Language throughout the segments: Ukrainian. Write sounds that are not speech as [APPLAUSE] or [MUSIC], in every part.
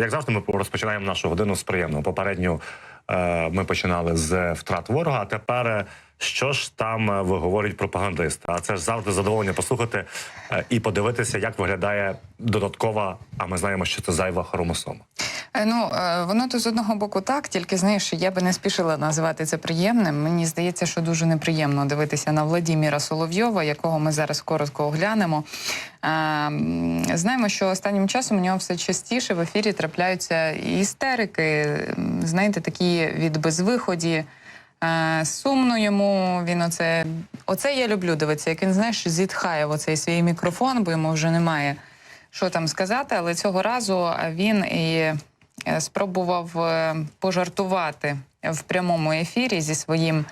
Як завжди, ми розпочинаємо нашу годину з приємного. Попередню е, ми починали з втрат ворога. А тепер е, що ж там е, виговорюють пропагандисти? А це ж завжди задоволення послухати е, і подивитися, як виглядає додаткова. А ми знаємо, що це зайва хромосома. Е, Ну, е, воно то з одного боку так, тільки знаєш, я би не спішила називати це приємним. Мені здається, що дуже неприємно дивитися на Владіміра Соловйова, якого ми зараз коротко оглянемо. Е, Знаємо, що останнім часом у нього все частіше в ефірі трапляються істерики, знаєте, такі від безвиході. Сумно йому він оце. Оце я люблю дивитися, як він знаєш, зітхає в оцей свій мікрофон, бо йому вже немає що там сказати. Але цього разу він і спробував е, пожартувати в прямому ефірі зі своїм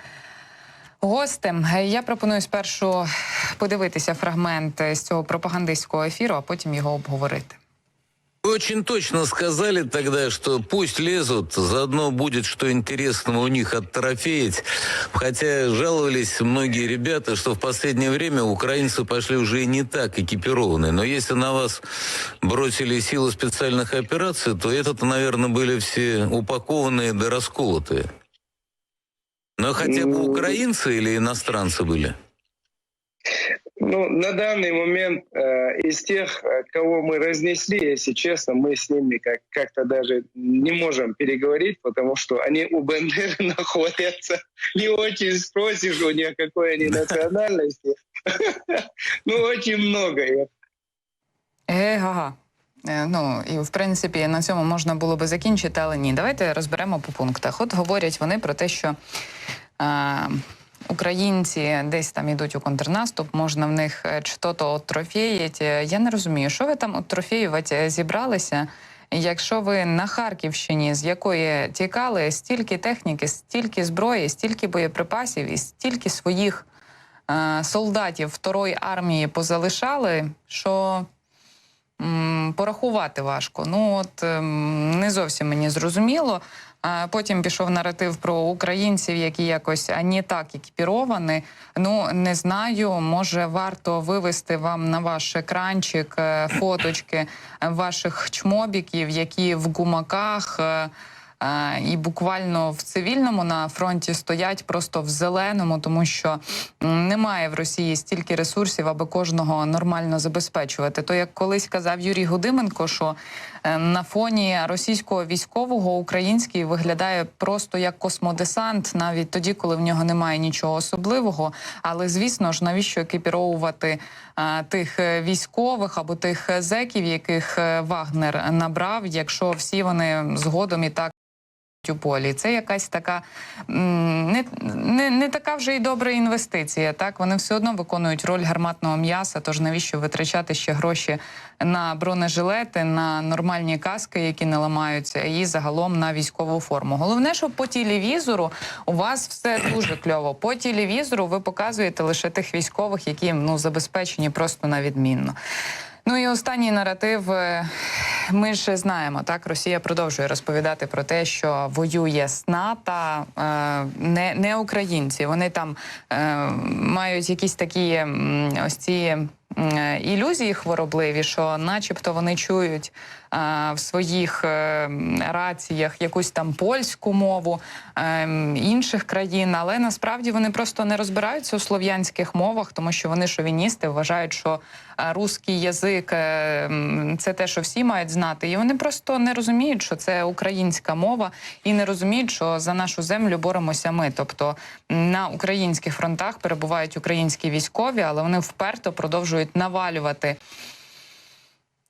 гостем. Е, Я пропоную спершу подивитися фрагмент з цього пропагандистського ефіру, а потім його обговорити. Вы очень точно сказали тогда, что пусть лезут, заодно будет что интересного у них оттрофеять. Хотя жаловались многие ребята, что в последнее время украинцы пошли уже и не так экипированные. Но если на вас бросили силы специальных операций, то это, наверное, были все упакованные да расколотые. Но хотя бы украинцы или иностранцы были? Ну, на данный момент э, из тех, э, кого мы разнесли, если честно, мы с ними как- как-то даже не можем переговорить, потому что они у Бендеры [LAUGHS] находятся. Не очень спросишь у них, какой они национальности. [LAUGHS] Ну, очень много их. Ега. Е, Ну і в принципі на цьому можна було би закінчити, але ні. Давайте розберемо по пунктах. От говорять вони про те, що е, українці десь там ідуть у контрнаступ, можна в них е, що-то отрофеїть. Е, Я не розумію, що ви там отрофеювати е, зібралися. Якщо ви на Харківщині, з якої тікали стільки техніки, стільки зброї, стільки боєприпасів і стільки своїх е, солдатів второї армії позалишали, що порахувати важко. Ну от ем, не зовсім мені зрозуміло. Потім пішов наратив про українців, які якось ані так екіпіровані. Ну не знаю. Може варто вивести вам на ваш екранчик е, фоточки е, ваших чмобіків, які в гумаках. І буквально в цивільному на фронті стоять просто в зеленому, тому що немає в Росії стільки ресурсів, аби кожного нормально забезпечувати. То як колись казав Юрій Гудименко, що е, на фоні російського військового український виглядає просто як космодесант, навіть тоді, коли в нього немає нічого особливого. Але звісно ж, навіщо екіпіровувати е, тих е, військових або тих зеків, яких Вагнер набрав, якщо всі вони згодом і так полі. Це якась така не, не, не така вже й добра інвестиція. Так вони все одно виконують роль гарматного м'яса. Тож навіщо витрачати ще гроші на бронежилети, на нормальні каски, які не ламаються, і загалом на військову форму. Головне, що по телевізору у вас все дуже кльово. По телевізору ви показуєте лише тих військових, які ну забезпечені просто на відмінно. Ну і останній наратив. е, Ми ж знаємо, так Росія продовжує розповідати про те, що воює з НАТО, е, не, не українці. Вони там е, мають якісь такі ось ці ілюзії хворобливі, що, начебто, вони чують е, в своїх е, раціях якусь там польську мову е, інших країн, але насправді вони просто не розбираються у слов'янських мовах, тому що вони шовіністи вважають, що е, русський язик е, це те, що всі мають знати, і вони просто не розуміють, що це українська мова, і не розуміють, що за нашу землю боремося ми. Тобто на українських фронтах перебувають українські військові, але вони вперто продовжують навалювати.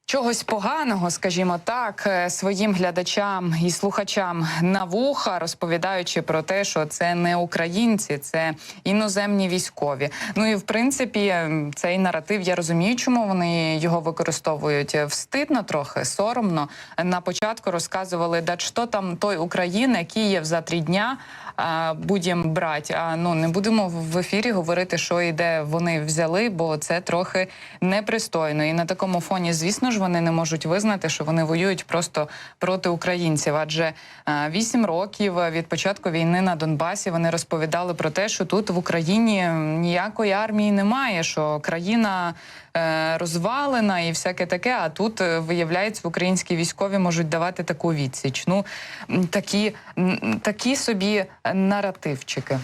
Чогось поганого, скажімо так, е, своїм глядачам і слухачам на вуха, розповідаючи про те, що це не українці, це іноземні військові. Ну і в принципі, цей наратив я розумію, чому вони його використовують Е, встидно, трохи соромно. На початку розказували, да що там той України, Київ за три дня а, будемо брати. А ну не будемо в ефірі говорити, що і де вони взяли, бо це трохи непристойно. І на такому фоні, звісно ж, вони не можуть визнати, що вони воюють просто проти українців? Адже е, вісім років від початку війни на Донбасі вони розповідали про те, що тут в Україні ніякої армії немає, що країна е, розвалена і всяке таке. А тут е, виявляється, українські військові можуть давати таку відсіч. Ну такі, такі собі наративчики.